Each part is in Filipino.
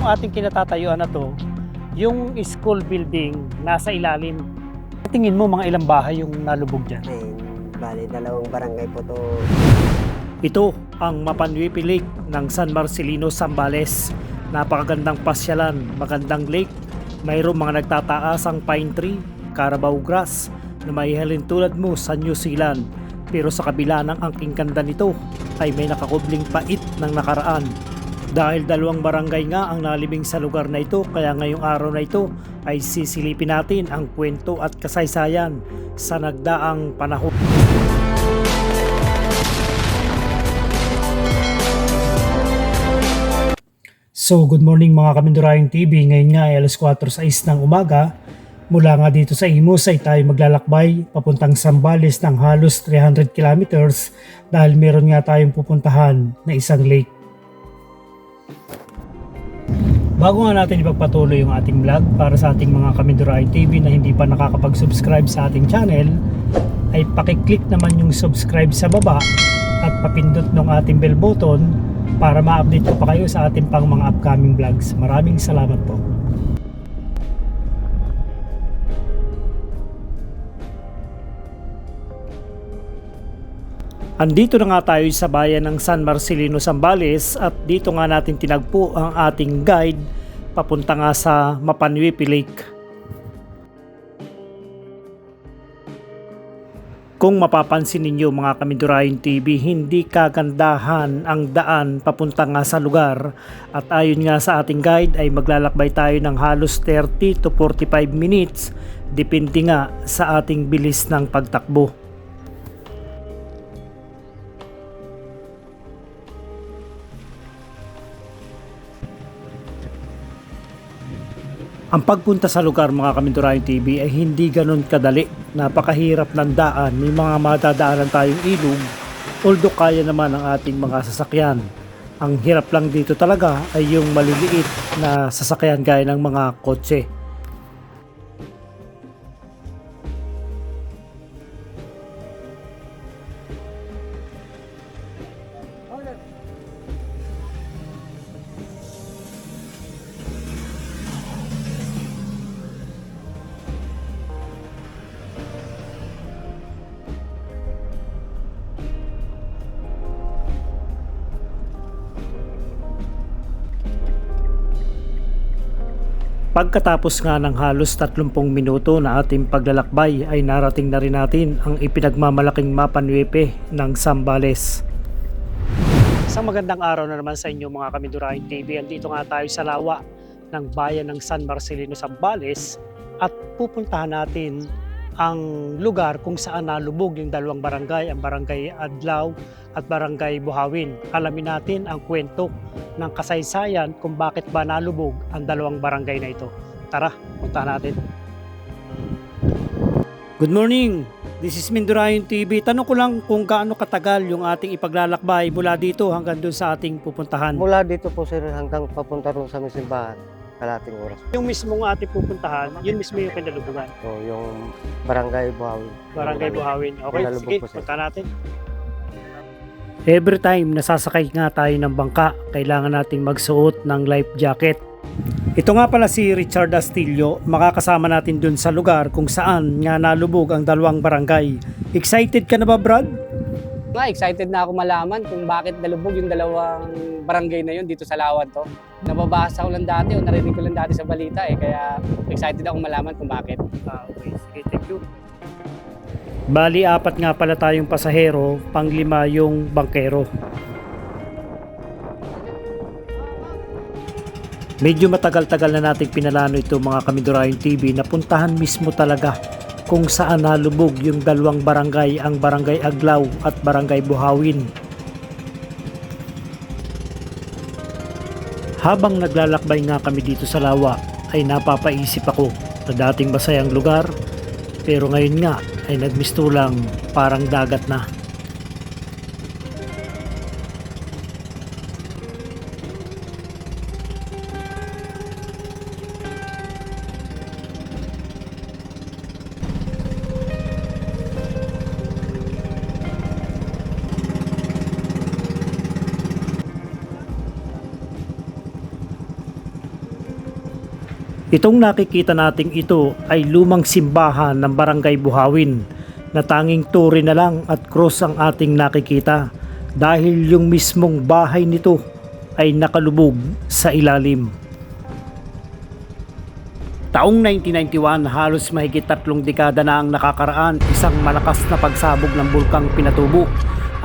Yung ating kinatatayuan na to, yung school building nasa ilalim. Tingin mo mga ilang bahay yung nalubog dyan? Ayun, bali, dalawang barangay po to. Ito ang Mapanwipi Lake ng San Marcelino, Zambales. Napakagandang pasyalan, magandang lake. Mayroong mga nagtataasang pine tree, carabao grass na may halin tulad mo sa New Zealand. Pero sa kabila ng angking kanda nito ay may nakakubling pait ng nakaraan. Dahil dalawang barangay nga ang nalibing sa lugar na ito kaya ngayong araw na ito ay sisilipin natin ang kwento at kasaysayan sa nagdaang panahon. So, good morning mga Kamindurayong TV. Ngayon nga ay alas 4.06 ng umaga. Mula nga dito sa Imus ay tayo maglalakbay papuntang Sambales ng halos 300 kilometers dahil meron nga tayong pupuntahan na isang lake. Bago nga natin ipagpatuloy yung ating vlog para sa ating mga Kamindurayong TV na hindi pa nakakapag-subscribe sa ating channel, ay pakiclick naman yung subscribe sa baba at papindot ng ating bell button para ma-update ko pa kayo sa ating pang mga upcoming vlogs. Maraming salamat po. Andito na nga tayo sa bayan ng San Marcelino, Zambales at dito nga natin tinagpo ang ating guide papunta nga sa Mapanwipi Lake. Kung mapapansin ninyo mga Kamindurayon TV, hindi kagandahan ang daan papunta nga sa lugar at ayon nga sa ating guide ay maglalakbay tayo ng halos 30 to 45 minutes depende nga sa ating bilis ng pagtakbo. Ang pagpunta sa lugar mga Kamindurayon TV ay hindi ganun kadali. Napakahirap ng daan. May mga madadaanan tayong ilog. Although kaya naman ang ating mga sasakyan. Ang hirap lang dito talaga ay yung maliliit na sasakyan gaya ng mga kotse. Pagkatapos nga ng halos 30 minuto na ating paglalakbay ay narating na rin natin ang ipinagmamalaking mapanwepe ng Sambales. Isang magandang araw na naman sa inyo mga Kamindurahin TV. Andito nga tayo sa lawa ng bayan ng San Marcelino, Sambales at pupuntahan natin ang lugar kung saan nalubog yung dalawang barangay, ang barangay Adlaw at barangay Buhawin. Alamin natin ang kwento ng kasaysayan kung bakit ba nalubog ang dalawang barangay na ito. Tara, punta natin. Good morning! This is Mindurayon TV. Tanong ko lang kung gaano katagal yung ating ipaglalakbay mula dito hanggang doon sa ating pupuntahan. Mula dito po sir hanggang papunta rin sa simbahan. Kalating oras. Yung mismong ating pupuntahan, yun mismo yung kinalubugan. So, yung barangay Buhawi. Barangay Buhawin. Okay, sige, po punta natin. Every time nasasakay nga tayo ng bangka, kailangan nating magsuot ng life jacket. Ito nga pala si Richard Astillo, makakasama natin dun sa lugar kung saan nga nalubog ang dalawang barangay. Excited ka na ba Brad? Nga, excited na ako malaman kung bakit nalubog yung dalawang barangay na yun dito sa Lawan to. Nababasa ko lang dati o narinig ko lang dati sa balita eh, kaya excited ako malaman kung bakit. Ah, okay, sige, thank you. Bali, apat nga pala tayong pasahero, panglima yung bangkero. Medyo matagal-tagal na nating pinalano ito mga Kamindurayon TV na puntahan mismo talaga kung saan nalubog yung dalawang barangay, ang barangay Aglaw at barangay Buhawin. Habang naglalakbay nga kami dito sa lawa ay napapaisip ako na dating masayang lugar pero ngayon nga ay nagmistulang parang dagat na. Itong nakikita nating ito ay lumang simbahan ng Barangay Buhawin na tanging turi na lang at cross ang ating nakikita dahil yung mismong bahay nito ay nakalubog sa ilalim. Taong 1991, halos mahigit tatlong dekada na ang nakakaraan, isang malakas na pagsabog ng bulkang Pinatubo.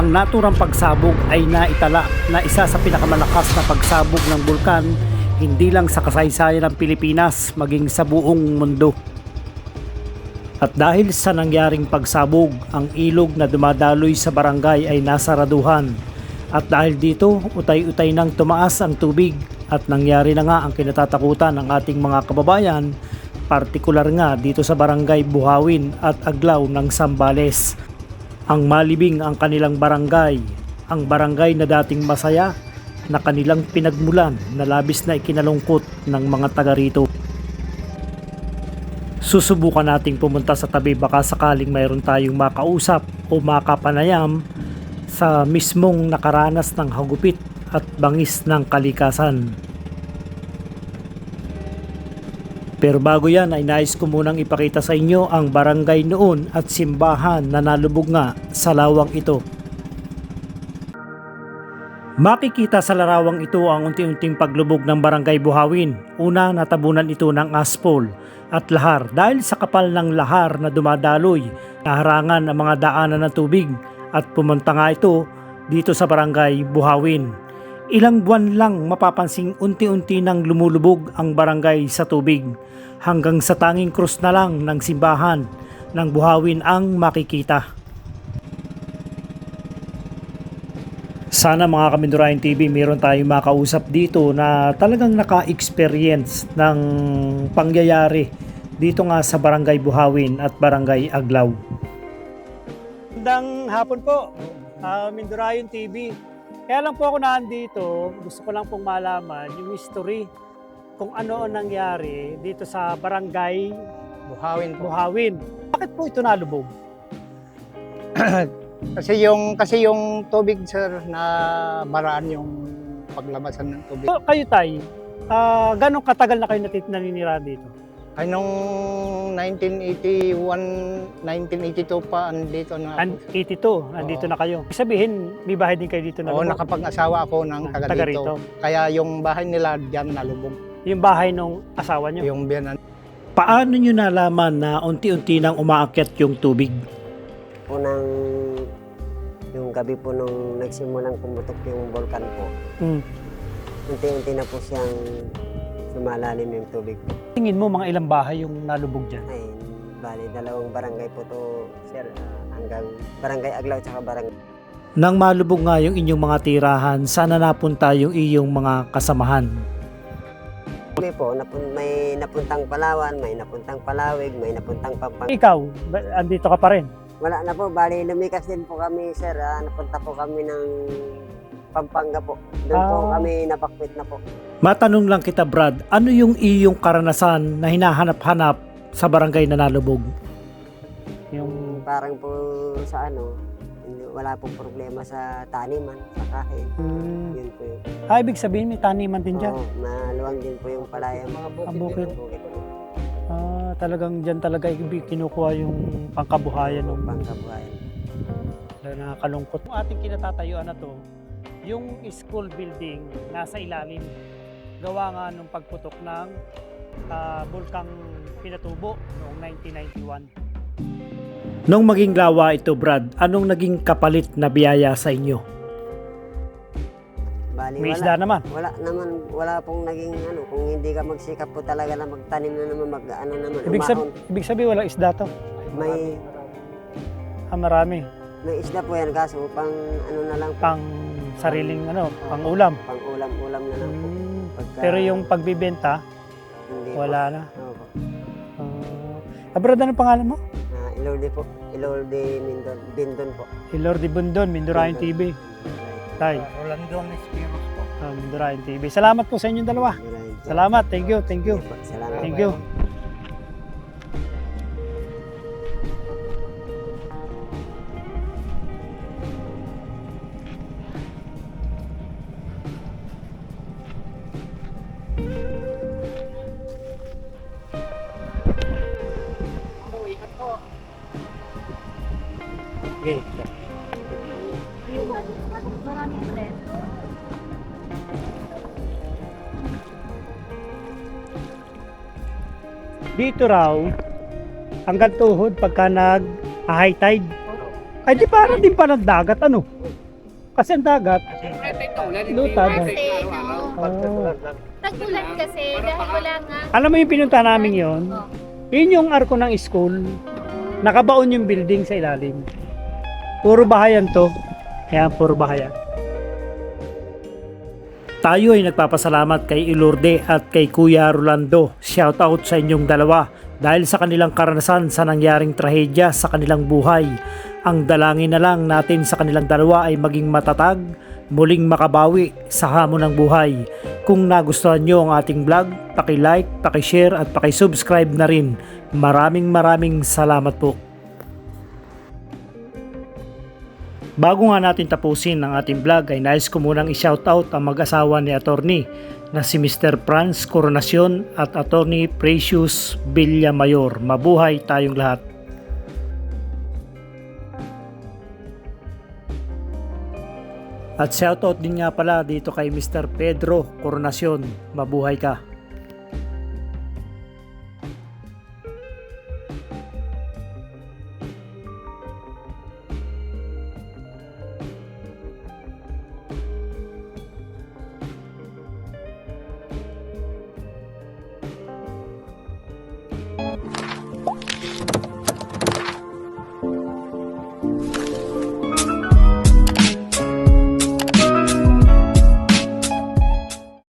Ang naturang pagsabog ay naitala na isa sa pinakamalakas na pagsabog ng bulkan hindi lang sa kasaysayan ng Pilipinas, maging sa buong mundo. At dahil sa nangyaring pagsabog, ang ilog na dumadaloy sa barangay ay nasaraduhan. At dahil dito, utay-utay nang tumaas ang tubig at nangyari na nga ang kinatatakutan ng ating mga kababayan, partikular nga dito sa barangay Buhawin at Aglaw ng Sambales. Ang malibing ang kanilang barangay, ang barangay na dating masaya na kanilang pinagmulan na labis na ikinalungkot ng mga taga rito. Susubukan nating pumunta sa tabi baka sakaling mayroon tayong makausap o makapanayam sa mismong nakaranas ng hagupit at bangis ng kalikasan. Pero bago yan ay nais ko munang ipakita sa inyo ang barangay noon at simbahan na nalubog nga sa lawang ito. Makikita sa larawang ito ang unti-unting paglubog ng barangay Buhawin. Una, natabunan ito ng aspol at lahar dahil sa kapal ng lahar na dumadaloy, naharangan ang mga daanan ng tubig at pumunta nga ito dito sa barangay Buhawin. Ilang buwan lang mapapansing unti-unti nang lumulubog ang barangay sa tubig hanggang sa tanging krus na lang ng simbahan ng Buhawin ang makikita. Sana mga Kamindurahin TV, meron tayong makausap dito na talagang naka-experience ng pangyayari dito nga sa Barangay Buhawin at Barangay Aglaw. Magandang hapon po, uh, Mindurayon TV. Kaya lang po ako nandito, gusto ko lang pong malaman yung history kung ano ang nangyari dito sa Barangay Buhawin po. Buhawin. Bakit po ito nalubog? Kasi yung kasi yung tubig sir na baraan yung paglabasan ng tubig. So, kayo tay, ah ganong katagal na kayo natit naninira dito? Ay nung 1981, 1982 pa andito na And ako. 82, nandito Oo. na kayo. Ibig Sabihin, may bahay din kayo dito na Oo, lubog. nakapag-asawa ako ng taga, Taga dito. rito. Kaya yung bahay nila diyan nalubog. Yung bahay nung asawa nyo. Yung biyanan. Paano nyo nalaman na unti-unti nang umaakyat yung tubig? Po ng yung gabi po nung nagsimulang pumutok yung volcan po, Hmm. unti-unti na po siyang lumalalim yung tubig. Tingin mo mga ilang bahay yung nalubog dyan? Ay, bali, dalawang barangay po to, sir, ah, hanggang barangay Aglaw tsaka barangay. Nang malubog nga yung inyong mga tirahan, sana napunta yung iyong mga kasamahan. May po, napun- may napuntang Palawan, may napuntang Palawig, may napuntang Pampanga. Ikaw, ba- andito ka pa rin. Wala na po, bali lumikas din po kami sir, ah, napunta po kami ng Pampanga po. Doon po Ah. kami napakwit na po. Matanong lang kita Brad, ano yung iyong karanasan na hinahanap-hanap sa barangay na nalubog? Yung Parang po sa ano, hindi- wala pong problema sa taniman, sa kahin. Hmm. Yun po yun. Ah, ibig sabihin may taniman din dyan. Oo, maluwang din po yung palaya. Mga Ang bukid. bukid po. Talagang dyan talaga kinukuha yung pangkabuhayan ng Pangkabuhayan. na nakakalungkot. Yung ating kinatatayuan na to, yung school building nasa ilalim. Gawa nga nung pagputok ng ah, bulkang Pinatubo noong 1991. Nung maging lawa ito, Brad, anong naging kapalit na biyaya sa inyo? Bali, May wala. isda naman. Wala naman, wala pong naging ano, kung hindi ka magsikap po talaga na magtanim na naman, mag ano naman, Ibig, sab- umaon. ibig sabihin walang isda to. May, Ah, marami. may isda po yan, kaso pang ano na lang, Pang sariling ano, pang ulam. pang ulam-ulam na lang po. Hmm. Pagka, Pero yung pagbibenta, hindi po. wala na. Oo po. Ah, Brad, anong pangalan mo? Ah, Ilorde po. Ilorde Mindon. Bindon po. Hilordi Bundon, Mindurayan TV. Tay. Rolando Nesperos po. Ah, Mundurain TV. Salamat po sa inyong dalawa. Salamat. Thank you. Thank you. Salamat. Thank you. Okay. Maraming. Dito raw, hanggang tuhod pagka nag high tide. Ay di para din pa ng dagat ano? Kasi ang dagat, lutad. Kasi, no, Oh. tagulan kasi dahil wala nga. Alam mo yung pinunta namin yon? Yun yung arko ng school. Nakabaon yung building sa ilalim. Puro bahayan to. Ayan, puro bahayan. Tayo ay nagpapasalamat kay Ilurde at kay Kuya Rolando. Shout out sa inyong dalawa dahil sa kanilang karanasan sa nangyaring trahedya sa kanilang buhay. Ang dalangin na lang natin sa kanilang dalawa ay maging matatag, muling makabawi sa hamon ng buhay. Kung nagustuhan nyo ang ating vlog, paki-like, paki-share at paki-subscribe na rin. Maraming maraming salamat po. Bago nga natin tapusin ang ating vlog ay nais ko munang i-shoutout ang mag-asawa ni attorney na si Mr. Franz Coronacion at attorney Precious Villamayor. Mabuhay tayong lahat. At shoutout din nga pala dito kay Mr. Pedro Coronacion. Mabuhay ka.